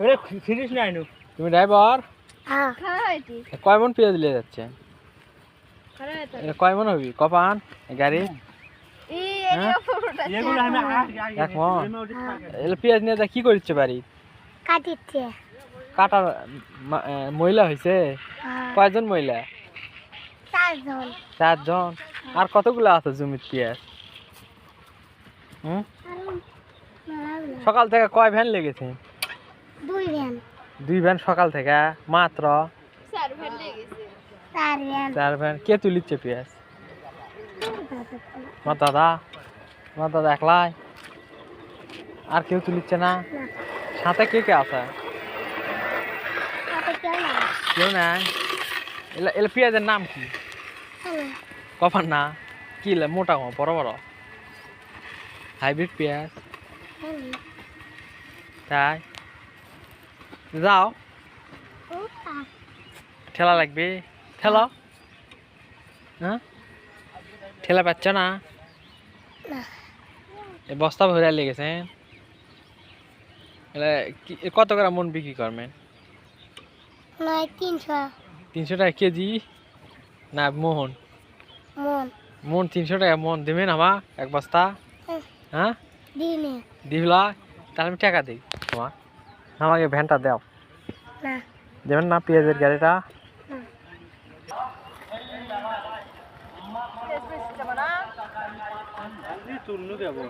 ওরে ফিনিশ নাই নু তুমি ড্রাইভার হ্যাঁ। কয় মন পেঁয়াজ নিয়ে যাচ্ছে? এটা কয় মন হবি? কপান গাড়ি? হ্যাঁ? মন। পেঁয়াজ নিয়ে যা কি করছে বাড়ি? কাটিচ্ছে। কাটার মহিলা হয়েছে হ্যাঁ। কয়জন মহিলা? চারজন। চারজন? আর কতগুলো আছে জমির পেঁয়াজ? হুম? সকাল থেকে কয় ভ্যান লেগেছে? দুই ভ্যান সকাল থেকে মাত্র? চার ভ্যান কে তুলিচ্ছে পেঁয়াজ? মা দাদা। মা দাদা একলাই। আর কেউ তুলিচ্ছে না? সাথে কে কে আছে? কেউ না নাই? এলা এলা পেঁয়াজের নাম কি? কফার না। কি মোটা কম বড় বড়? হাইব্রিড পেঁয়াজ। তাই? যাও। ঠেলা লাগবে। ঠেলা। হ্যাঁ? ঠেলা পাচ্ছ না। বস্তা ভরে লেগেছে। এলে কি- কত করে মন বিক্রি করবেন তিনশো। টাকা কেজি? না মোহন। মন। তিনশো টাকা মন দেবেন আমার এক বস্তা। হ্যাঁ? দিনে। দিবলা তাহলে আমি টাকা দিই। আমাকে ভ্যানটা দাও। দেবেন না পেঁয়াজের গাড়িটা। দেবো